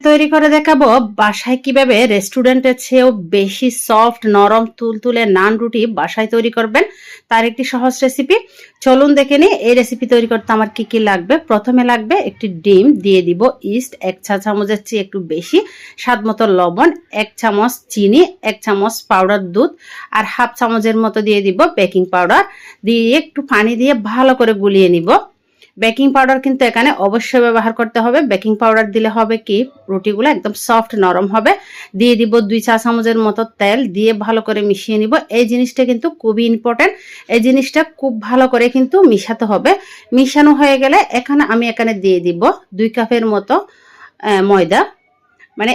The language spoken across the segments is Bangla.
তৈরি করে দেখাবো, বাসায় কীভাবে রেস্টুরেন্টের চেয়েও বেশি সফট, নরম, তুলতুলে, নান রুটি বাসায় তৈরি করবেন, তার একটি সহজ রেসিপি চলুন দেখে নিই, এই রেসিপি তৈরি করতে আমার কি কি লাগবে? প্রথমে লাগবে একটি ডিম, দিয়ে দিব ইস্ট এক চা চামচের চেয়ে একটু বেশি স্বাদ মতো লবণ, এক চামচ চিনি, এক চামচ পাউডার দুধ, আর হাফ চামচের মতো দিয়ে দিব বেকিং পাউডার দিয়ে একটু পানি দিয়ে ভালো করে গুলিয়ে নিব। বেকিং পাউডার কিন্তু এখানে অবশ্যই ব্যবহার করতে হবে। বেকিং পাউডার দিলে হবে কি? রুটিগুলো একদম সফট, নরম হবে। দিয়ে দিব দুই চা চামচের মতো তেল। দিয়ে ভালো করে মিশিয়ে নিব। এই জিনিসটা কিন্তু খুবই ইম্পর্টেন্ট এই জিনিসটা খুব ভালো করে কিন্তু মিশাতে হবে। মিশানো হয়ে গেলে এখানে আমি এখানে দিয়ে দিব দুই কাপের মতো ময়দা। মানে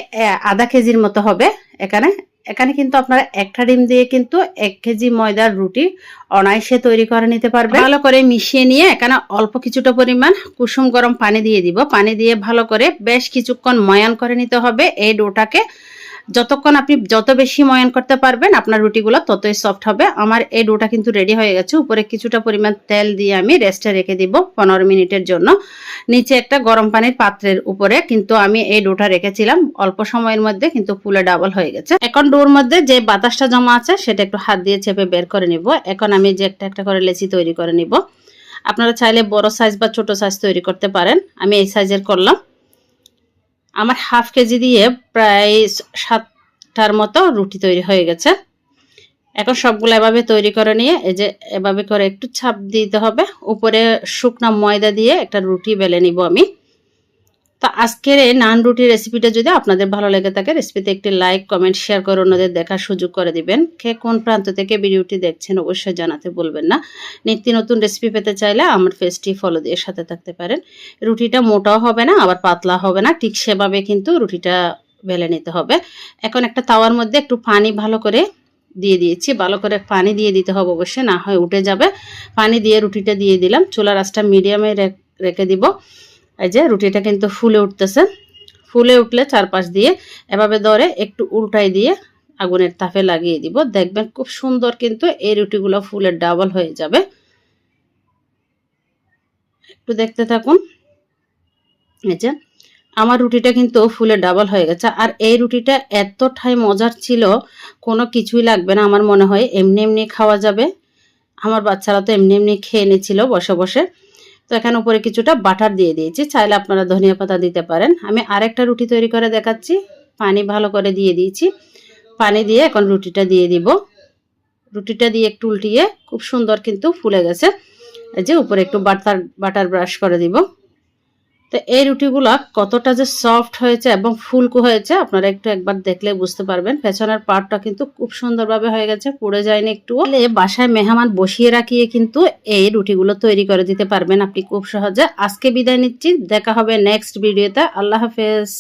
আধা কেজির মতো হবে এখানে। এখানে কিন্তু আপনারা একটা ডিম দিয়ে কিন্তু এক কেজি ময়দার রুটি অনায়াসে তৈরি করে নিতে পারবে ভালো করে মিশিয়ে নিয়ে এখানে অল্প কিছুটা পরিমাণ কুসুম গরম পানি দিয়ে দিব। পানি দিয়ে ভালো করে বেশ কিছুক্ষণ ময়ান করে নিতে হবে। এই ডোটাকে যতক্ষণ আপনি যত বেশি ময়ান করতে পারবেন, আপনার রুটিগুলো ততই সফট হবে। আমার এই ডোটা কিন্তু রেডি হয়ে গেছে। উপরে কিছুটা পরিমাণ তেল দিয়ে আমি রেস্টে রেখে দিব পনেরো মিনিটের জন্য। নিচে একটা গরম পানির পাত্রের উপরে কিন্তু আমি এই ডোটা রেখেছিলাম। অল্প সময়ের মধ্যে কিন্তু ফুলে ডাবল হয়ে গেছে। এখন ডোর মধ্যে যে বাতাসটা জমা আছে, সেটা একটু হাত দিয়ে চেপে বের করে নিব। এখন আমি যে একটা একটা করে লেচি তৈরি করে নিব। আপনারা চাইলে বড় সাইজ বা ছোট সাইজ তৈরি করতে পারেন। আমি এই সাইজের করলাম। আমার হাফ কেজি দিয়ে প্রায় সাতটার মতো রুটি তৈরি হয়ে গেছে। এখন সবগুলো এভাবে তৈরি করে নিয়ে, এই যে এভাবে করে একটু ছাপ দিতে হবে। উপরে শুকনো ময়দা দিয়ে একটা রুটি বেলে নিব আমি। তো আজকের এই নান রুটি রেসিপিটা যদি আপনাদের ভালো লেগে থাকে রেসিপিতে একটি লাইক কমেন্ট শেয়ার করে অন্যদের দেখার সুযোগ করে দিবেন। কে কোন প্রান্ত থেকে ভিডিওটি দেখছেন অবশ্যই জানাতে বলবেন না। নিত্য নতুন রেসিপি পেতে চাইলে আমার ফেসটি ফলো দিয়ে সাথে থাকতে পারেন। রুটিটা মোটাও হবে না, আবার পাতলা হবে না, ঠিক সেভাবে কিন্তু রুটিটা বেলে নিতে হবে। এখন একটা তাওয়ার মধ্যে একটু পানি ভালো করে দিয়ে দিয়েছি। ভালো করে পানি দিয়ে দিতে হবে অবশ্যই, না হয় উঠে যাবে। পানি দিয়ে রুটিটা দিয়ে দিলাম। চুলার আঁচটা মিডিয়ামে রেখে দিব। এই যে রুটিটা কিন্তু ফুলে উঠতেছে। ফুলে উঠলে চারপাশ দিয়ে এভাবে ধরে একটু উল্টাই দিয়ে আগুনের তাপে লাগিয়ে দিব। দেখবেন খুব সুন্দর কিন্তু এই রুটিগুলো ফুলের ডাবল হয়ে যাবে। একটু দেখতে থাকুন। এই যে আমার রুটিটা কিন্তু ফুলে ডাবল হয়ে গেছে। আর এই রুটিটা এতটাই মজার ছিল, কোনো কিছুই লাগবে না আমার মনে হয়। এমনি এমনি খাওয়া যাবে। আমার বাচ্চারা তো এমনি এমনি খেয়ে নিচ্ছিল বসে বসে। তো এখানে উপরে কিছুটা বাটার দিয়ে দিয়েছি। চাইলে আপনারা ধনিয়া পাতা দিতে পারেন। আমি আরেকটা রুটি তৈরি করে দেখাচ্ছি। পানি ভালো করে দিয়ে দিয়েছি। পানি দিয়ে এখন রুটিটা দিয়ে দিব। রুটিটা দিয়ে একটু উল্টিয়ে খুব সুন্দর কিন্তু ফুলে গেছে। এই যে উপরে একটু বাটার বাটার ব্রাশ করে দিব। তো এই রুটিগুলা কতটা যে সফট হয়েছে এবং ফুলকু হয়েছে, আপনারা একটু একবার দেখলে বুঝতে পারবেন। পেছনের পার্টটা কিন্তু খুব সুন্দরভাবে হয়ে গেছে, পুড়ে যায়নি একটু বাসায় মেহমান বসিয়ে রাখিয়ে কিন্তু এই রুটিগুলো তৈরি করে দিতে পারবেন আপনি খুব সহজে। আজকে বিদায় নিচ্ছি, দেখা হবে নেক্সট ভিডিওতে আল্লাহ হাফেজ।